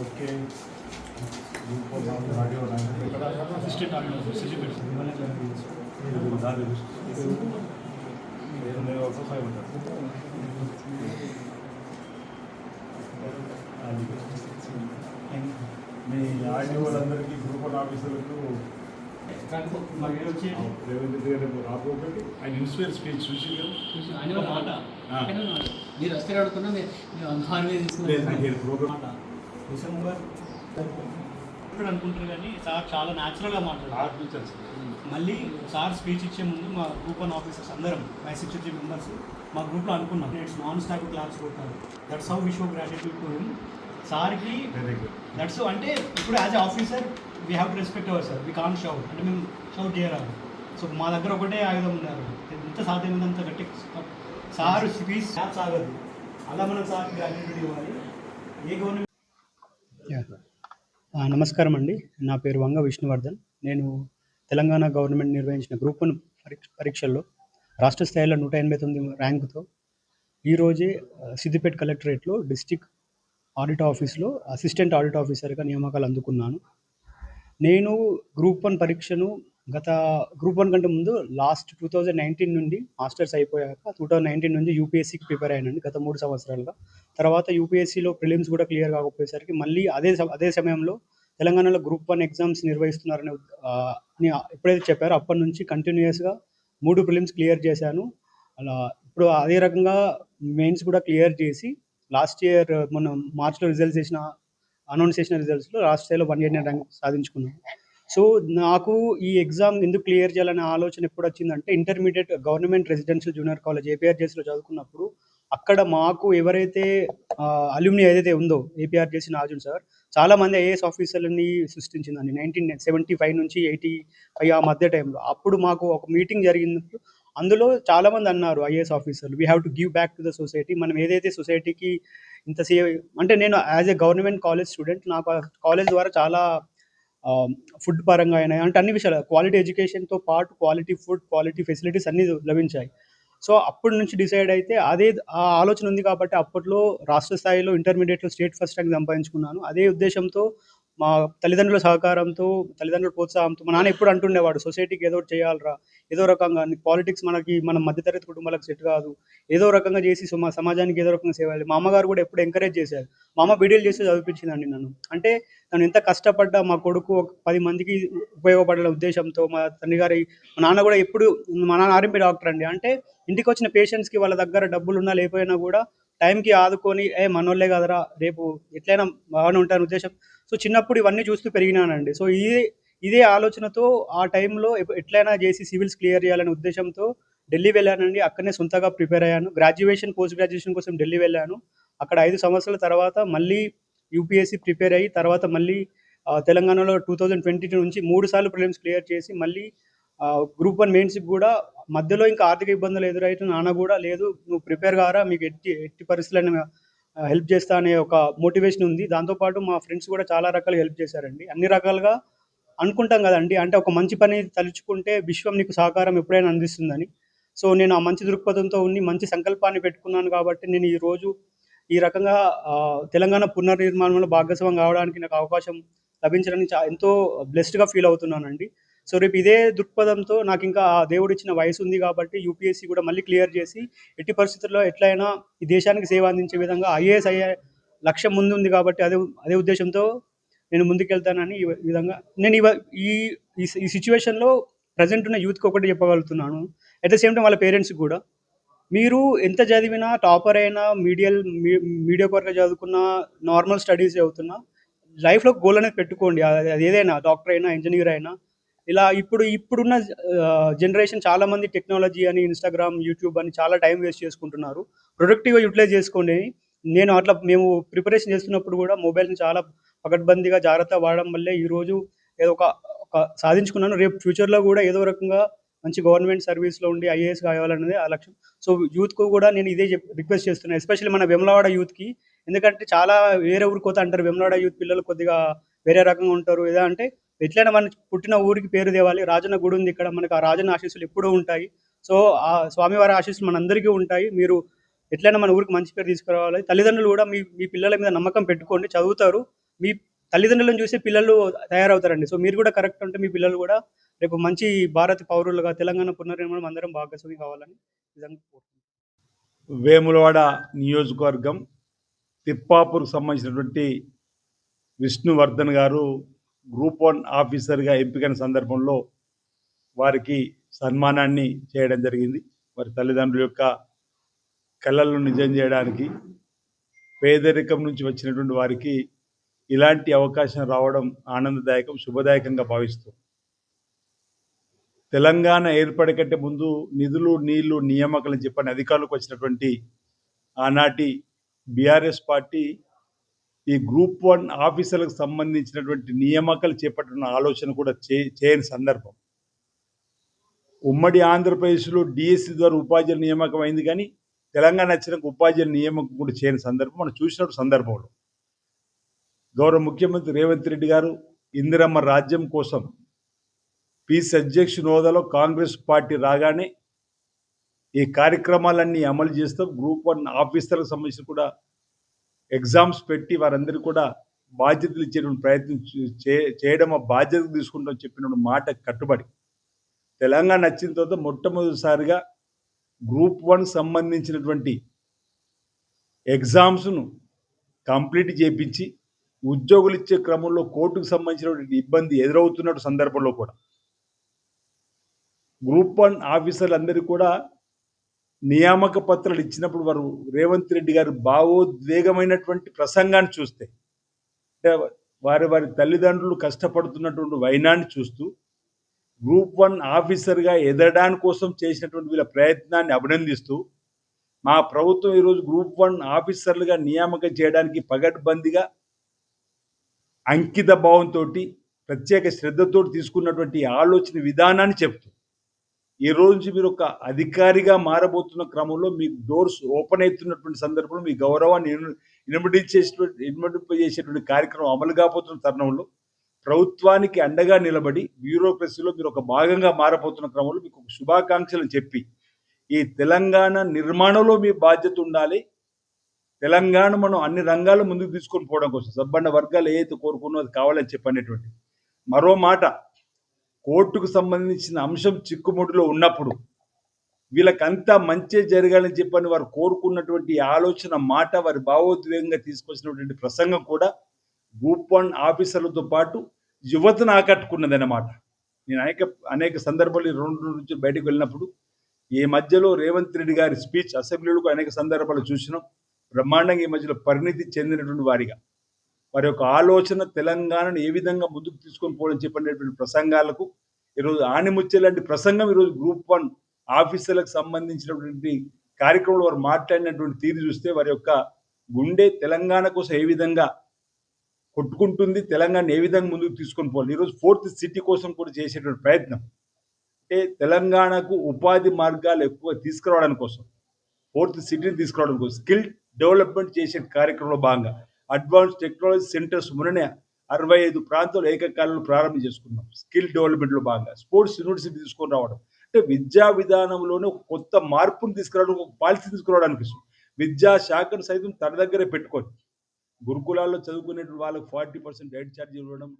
Okay. Assistant మీ RD వాళ్ళందరికీ group one ఆఫీసర్లకు వచ్చి రేవంత్ రెడ్డి ఆయన ఇన్స్పైర్ స్పీచ్ చూసి. మీరు. వస్తే అడుగుతున్నా డిసెంబర్ అనుకుంటారు కానీ సార్ చాలా న్యాచురల్గా మాట్లాడారు. మళ్ళీ సార్ స్పీచ్ ఇచ్చే ముందు మా గ్రూప్ వన్ ఆఫీసర్స్ అందరం మై సిక్స్టీ త్రీ మెంబర్స్ మా గ్రూప్లో అనుకున్నాం. ఇట్స్ నాన్ స్టాప్ క్లాస్ కొట్టారు that's how we show gratitude to him సార్కి వెరీ గుడ్ దట్స్ అంటే ఇప్పుడు as a officer we have to respect our sir we can't shout అంటే మేము షౌట్ చేయరాదు సో మా దగ్గర ఒకటే ఆయుధం ఉన్నారు. ఎంత సాధ్యమైనంత గట్టి సార్ స్పీచ్ యాప్స్ ఆగదు అలా మనం సార్ గ్రాట్యుటీ ఇవ్వాలి. ఏ గవర్నమెంట్ నమస్కారం అండి. నా పేరు వంగ విష్ణువర్ధన్. నేను తెలంగాణ గవర్నమెంట్ నిర్వహించిన గ్రూప్ వన్ పరీక్ష పరీక్షల్లో రాష్ట్ర స్థాయిలో నూట ఎనభై తొమ్మిది ర్యాంకుతో ఈరోజే సిద్దిపేట కలెక్టరేట్లో డిస్టిక్ ఆడిట్ ఆఫీస్లో అసిస్టెంట్ ఆడిట్ ఆఫీసర్గా నియామకాలు అందుకున్నాను. నేను గ్రూప్ వన్ పరీక్షను గత గ్రూప్ వన్ కంటే ముందు లాస్ట్ టూ థౌజండ్ నైన్టీన్ నుండి మాస్టర్స్ అయిపోయాక టూ థౌజండ్ నైన్టీన్ నుంచి యూపీఎస్సీకి ప్రిపేర్ అయ్యానండి గత మూడు సంవత్సరాలుగా. తర్వాత యూపీఎస్సీలో ప్రిలిమ్స్ కూడా క్లియర్ కాకపోయేసరికి మళ్ళీ అదే అదే సమయంలో తెలంగాణలో గ్రూప్ వన్ ఎగ్జామ్స్ నిర్వహిస్తున్నారని ఎప్పుడైతే చెప్పారో అప్పటి నుంచి కంటిన్యూస్గా మూడు ప్రిలిమ్స్ క్లియర్ చేశాను. అలా ఇప్పుడు అదే రకంగా మెయిన్స్ కూడా క్లియర్ చేసి లాస్ట్ ఇయర్ మనం మార్చ్లో రిజల్ట్స్ చేసిన అనౌన్స్ చేసిన రిజల్ట్స్లో లాస్ట్ స్థాయిలో వన్ ఇయర్ ర్యాంక్ సాధించుకున్నాను సో నాకు ఈ ఎగ్జామ్ ఎందుకు క్లియర్ చేయాలనే ఆలోచన ఎప్పుడు వచ్చిందంటే intermediate government residential junior college ఏపీఆర్జేస్లో చదువుకున్నప్పుడు అక్కడ మాకు ఎవరైతే అల్యూమిని ఏదైతే ఉందో ఏపీఆర్జేసీ నాజున్ సార్ చాలా మంది ఐఏఎస్ ఆఫీసర్లని సృష్టించిందండి. నైన్టీన్ సెవెంటీ ఫైవ్ నుంచి ఎయిటీ ఫైవ్ ఆ మధ్య టైంలో అప్పుడు మాకు ఒక మీటింగ్ జరిగినప్పుడు అందులో చాలామంది అన్నారు ఐఏఎస్ ఆఫీసర్లు we have to give back to the society మనం ఏదైతే సొసైటీకి ఇంత సేవ్ అంటే నేను as a government college student నాకు కాలేజ్ ద్వారా చాలా ఫుడ్ పరంగా అయినా అంటే అన్ని విషయాలు క్వాలిటీ ఎడ్యుకేషన్తో పాటు క్వాలిటీ ఫుడ్ క్వాలిటీ ఫెసిలిటీస్ అన్నీ లభించాయి. సో అప్పటి నుంచి డిసైడ్ అయితే అదే ఆ ఆలోచన ఉంది కాబట్టి అప్పట్లో రాష్ట్ర స్థాయిలో ఇంటర్మీడియట్లో స్టేట్ ఫస్ట్ ర్యాంక్ సంపాదించుకున్నాను. అదే ఉద్దేశంతో మా తల్లిదండ్రుల సహకారంతో తల్లిదండ్రుల ప్రోత్సాహంతో మా నాన్న ఎప్పుడు అంటుండేవాడు సొసైటీకి ఏదో చేయాలరా. ఏదో రకంగా పాలిటిక్స్ మనకి మన మధ్యతరగతి కుటుంబాలకు సెట్ కాదు. ఏదో రకంగా చేసి మా సమాజానికి ఏదో రకంగా సేవ చేయాలి. మా అమ్మగారు కూడా ఎప్పుడు ఎంకరేజ్ చేశారు. మా అమ్మ బీడీలు చేసి చదివించిందండి నన్ను. అంటే తను ఎంత కష్టపడ్డా మా కొడుకు ఒక పది మందికి ఉపయోగపడే ఉద్దేశంతో మా తండ్రి గారి మా నాన్న కూడా ఎప్పుడు మా నాన్న ఆర్ఎంపీ డాక్టర్ అండి. అంటే ఇంటికి వచ్చిన పేషెంట్స్కి వాళ్ళ దగ్గర డబ్బులు ఉన్నా లేకపోయినా కూడా టైంకి ఆదుకొని ఏ మనోళ్ళే కదరా రేపు ఎట్లయినా బాగానే ఉంటాను ఉద్దేశం సో చిన్నప్పుడు ఇవన్నీ చూస్తూ పెరిగినానండి. సో ఇదే ఇదే ఆలోచనతో ఆ టైంలో ఎట్లయినా చేసి సివిల్స్ క్లియర్ చేయాలనే ఉద్దేశంతో ఢిల్లీ వెళ్ళానండి. అక్కడనే సొంతగా ప్రిపేర్ అయ్యాను. గ్రాడ్యుయేషన్ పోస్ట్ గ్రాడ్యుయేషన్ కోసం ఢిల్లీ వెళ్ళాను. అక్కడ ఐదు సంవత్సరాల తర్వాత మళ్ళీ యూపీఎస్సీ ప్రిపేర్ అయ్యి తర్వాత మళ్ళీ తెలంగాణలో టూ థౌజండ్ ట్వంటీ టూ నుంచి మూడు సార్లు ప్రిలిమ్స్ క్లియర్ చేసి మళ్ళీ గ్రూప్ వన్ మెయిన్స్కి కూడా మధ్యలో ఇంకా ఆర్థిక ఇబ్బందులు ఎదురైతే నాన్న కూడా లేదు. నువ్వు ప్రిపేర్ కారా మీకు ఎట్టి ఎట్టి పరిస్థితులను హెల్ప్ చేస్తా అనే ఒక మోటివేషన్ ఉంది. దాంతోపాటు మా ఫ్రెండ్స్ కూడా చాలా రకాలుగా హెల్ప్ చేశారండి. అన్ని రకాలుగా అనుకుంటాం కదండి. అంటే ఒక మంచి పని తలుచుకుంటే విశ్వం నీకు సహకారం ఎప్పుడైనా అందిస్తుందని. సో నేను ఆ మంచి దృక్పథంతో ఉండి మంచి సంకల్పాన్ని పెట్టుకున్నాను కాబట్టి నేను ఈ రోజు ఈ రకంగా తెలంగాణ పునర్నిర్మాణంలో భాగస్వామ్యం కావడానికి నాకు అవకాశం లభించడానికి ఎంతో బ్లెస్డ్గా ఫీల్ అవుతున్నానండి. సో రేపు ఇదే దృక్పథంతో నాకు ఇంకా ఆ దేవుడు ఇచ్చిన వయసు ఉంది కాబట్టి యూపీఎస్సీ కూడా మళ్ళీ క్లియర్ చేసి ఎట్టి పరిస్థితుల్లో ఎట్లయినా ఈ దేశానికి సేవ అందించే విధంగా ఐఏఎస్ అయ్యే లక్ష్యం ముందు ఉంది కాబట్టి అదే అదే ఉద్దేశంతో నేను ముందుకెళ్తానని ఈ విధంగా నేను ఇవ ఈ ఈ- సిచ్యువేషన్లో ప్రజెంట్ ఉన్న యూత్కి ఒకటి చెప్పగలుగుతున్నాను. అట్ ద సేమ్ టైం వాళ్ళ పేరెంట్స్కి కూడా. మీరు ఎంత చదివినా టాపర్ అయినా మీడియల్ మీడియా కొరకు చదువుకున్నా నార్మల్ స్టడీస్ చదువుతున్నా లైఫ్లో గోల్ అనేది పెట్టుకోండి. అది అది ఏదైనా డాక్టర్ అయినా ఇంజనీర్ అయినా. ఇలా ఇప్పుడు ఇప్పుడున్న జనరేషన్ చాలా మంది టెక్నాలజీ అని ఇన్స్టాగ్రామ్ యూట్యూబ్ అని చాలా టైం వేస్ట్ చేసుకుంటున్నారు. ప్రొడక్టివ్గా యూటిలైజ్ చేసుకోండి. నేను అట్లా మేము ప్రిపరేషన్ చేస్తున్నప్పుడు కూడా మొబైల్ని చాలా పకడ్బందీగా జాగ్రత్త వాడడం వల్లే ఈరోజు ఏదో ఒక ఒక సాధించుకున్నాను. రేపు ఫ్యూచర్లో కూడా ఏదో రకంగా మంచి గవర్నమెంట్ సర్వీస్లో ఉండి ఐఏఎస్ కావాలన్నది ఆ లక్ష్యం. సో యూత్కు కూడా నేను ఇదే రిక్వెస్ట్ చేస్తున్నాను ఎస్పెషల్లీ మన వెమలవాడ యూత్కి ఎందుకంటే చాలా వేరే ఊరికి పోతే అంటారు. వెమలవాడ యూత్ పిల్లలు కొద్దిగా వేరే రకంగా ఉంటారు. ఏదో అంటే ఎట్లయినా మన పుట్టిన ఊరికి పేరు తేవాలి. రాజన్న గుడి ఉంది ఇక్కడ. మనకు ఆ రాజన్న ఆశీస్సులు ఎప్పుడూ ఉంటాయి. సో ఆ స్వామివారి ఆశీస్సులు మనందరికీ ఉంటాయి. మీరు ఎట్లయినా మన ఊరికి మంచి పేరు తీసుకురావాలి. తల్లిదండ్రులు కూడా మీ మీ పిల్లల మీద నమ్మకం పెట్టుకోండి. చదువుతారు. మీ తల్లిదండ్రులను చూసి పిల్లలు తయారవుతారండి. సో మీరు కూడా కరెక్ట్ ఉంటే మీ పిల్లలు కూడా రేపు మంచి భారత పౌరులుగా తెలంగాణ పునర్నిర్మాణం అందరం భాగస్వామి కావాలని నిజంగా వేములవాడ నియోజకవర్గం తిప్పాపూర్కు సంబంధించినటువంటి విష్ణువర్ధన్ గారు గ్రూప్ వన్ ఆఫీసర్గా ఎంపికైన సందర్భంలో వారికి సన్మానాన్ని చేయడం జరిగింది. వారి తల్లిదండ్రుల యొక్క కళలను నిజం చేయడానికి పేదరికం నుంచి వచ్చినటువంటి వారికి ఇలాంటి అవకాశం రావడం ఆనందదాయకం శుభదాయకంగా భావిస్తూ. తెలంగాణ ఏర్పడకంటే ముందు నిధులు నీళ్ళు నియామకాలను చెప్పని అధికారులకు వచ్చినటువంటి ఆనాటి బీఆర్ఎస్ పార్టీ ఈ గ్రూప్ వన్ ఆఫీసర్లకు సంబంధించినటువంటి నియామకాలు చేపట్టిన ఆలోచన కూడా చే చేయని సందర్భం. ఉమ్మడి ఆంధ్రప్రదేశ్లో డిఎస్సి ద్వారా ఉపాధ్యాయుల నియామకం అయింది కానీ తెలంగాణ వచ్చినాక ఉపాధ్యాయుల నియామకం కూడా చేయని సందర్భం మనం చూసినట్టు సందర్భంలో. గౌరవ ముఖ్యమంత్రి రేవంత్ రెడ్డి గారు ఇందిరమ్మ రాజ్యం కోసం పీసీ అధ్యక్షుని హోదాలో కాంగ్రెస్ పార్టీ రాగానే ఈ కార్యక్రమాలన్నీ అమలు చేస్తూ. గ్రూప్ వన్ ఆఫీసర్లకు సంబంధించి కూడా ఎగ్జామ్స్ పెట్టి వారందరూ కూడా బాధ్యతలు ఇచ్చేటువంటి ప్రయత్నం చే- చేయడం బాధ్యత తీసుకుంటాం చెప్పిన మాట కట్టుబడి. తెలంగాణ వచ్చిన తర్వాత మొట్టమొదటిసారిగా గ్రూప్ వన్ సంబంధించినటువంటి ఎగ్జామ్స్ను కంప్లీట్ చేపించి ఉద్యోగులు ఇచ్చే క్రమంలో కోర్టుకు సంబంధించినటువంటి ఇబ్బంది ఎదురవుతున్న సందర్భంలో కూడా గ్రూప్ వన్ ఆఫీసర్లందరికీ కూడా నియామక పత్రాలు ఇచ్చినప్పుడు వారు రేవంత్ రెడ్డి గారు భావోద్వేగమైనటువంటి ప్రసంగాన్ని చూస్తే అంటే వారి వారి తల్లిదండ్రులు కష్టపడుతున్నటువంటి వైనాన్ని చూస్తూ గ్రూప్ వన్ ఆఫీసర్గా ఎదగడానికి కోసం చేసినటువంటి వీళ్ళ ప్రయత్నాన్ని అభినందిస్తూ మా ప్రభుత్వం ఈరోజు గ్రూప్ వన్ ఆఫీసర్లుగా నియామకం చేయడానికి పగడ్బందీగా అంకిత భావంతో ప్రత్యేక శ్రద్ధతో తీసుకున్నటువంటి ఆలోచన విధానాన్ని చెప్తూ ఈ రోజు నుంచి మీరు ఒక అధికారిగా మారబోతున్న క్రమంలో మీకు డోర్స్ ఓపెన్ అవుతున్నటువంటి సందర్భంలో మీ గౌరవాన్ని ఇనుమడించేటువంటి ఇనుమడింపజేసేటువంటి కార్యక్రమం అమలు కాబోతున్న తరుణంలో ప్రభుత్వానికి అండగా నిలబడి బ్యూరోక్రసీలో మీరు ఒక భాగంగా మారబోతున్న క్రమంలో మీకు ఒక శుభాకాంక్షలు చెప్పి ఈ తెలంగాణ నిర్మాణంలో మీ బాధ్యత ఉండాలి. తెలంగాణ మనం అన్ని రంగాల్లో ముందుకు తీసుకొని పోవడం కోసం. సబ్బండ వర్గాలు ఏదైతే కోరుకున్నో అది కావాలని చెప్పనేటువంటి మరో మాట కోర్టుకు సంబంధించిన అంశం చిక్కుముడిలో ఉన్నప్పుడు వీళ్ళకంతా మంచి జరగాలని చెప్పని వారు కోరుకున్నటువంటి ఆలోచన మాట వారి భావోద్వేగంగా తీసుకొచ్చినటువంటి ప్రసంగం కూడా గూపన్ ఆఫీసర్లతో పాటు యువతను ఆకట్టుకున్నది అన్నమాట నేను అనేక అనేక సందర్భాలు రెండు నుంచి బయటకు వెళ్ళినప్పుడు ఈ మధ్యలో రేవంత్ రెడ్డి గారి స్పీచ్ అసెంబ్లీలో అనేక సందర్భాలు చూసినాం. బ్రహ్మాండంగా ఈ మధ్యలో పరిణితి చెందినటువంటి వారిగా. వారి యొక్క ఆలోచన తెలంగాణను ఏ విధంగా ముందుకు తీసుకొని పోవడం చెప్పినటువంటి ప్రసంగాలకు ఈరోజు ఆనిముచ్చే లాంటి ప్రసంగం ఈరోజు గ్రూప్ వన్ ఆఫీసర్లకు సంబంధించినటువంటి కార్యక్రమంలో వారు మాట్లాడినటువంటి తీరు చూస్తే వారి యొక్క గుండె తెలంగాణ కోసం ఏ విధంగా కొట్టుకుంటుంది తెలంగాణ ఏ విధంగా ముందుకు తీసుకొని పోవాలి? ఈరోజు ఫోర్త్ సిటీ కోసం కూడా చేసేటువంటి ప్రయత్నం. అంటే తెలంగాణకు ఉపాధి మార్గాలు ఎక్కువ తీసుకురావడానికి కోసం ఫోర్త్ సిటీని తీసుకురావడం కోసం స్కిల్ డెవలప్మెంట్ చేసే కార్యక్రమంలో భాగంగా. అడ్వాన్స్ టెక్నాలజీ సెంటర్స్ మొన్ననే అరవై ఐదు ప్రాంతాలు ఏకకాలంలో ప్రారంభం చేసుకున్నాం. స్కిల్ డెవలప్మెంట్లో భాగంగా స్పోర్ట్స్ యూనివర్సిటీ తీసుకొని రావడం. అంటే విద్యా విధానంలోనే ఒక కొత్త మార్పును తీసుకురావడం ఒక పాలసీ తీసుకురావడానికి విద్యా శాఖను సైతం తన దగ్గరే పెట్టుకొని గురుకులాల్లో చదువుకునే వాళ్ళకి ఫార్టీ పర్సెంట్ డైట్ ఛార్జ్ ఇవ్వడం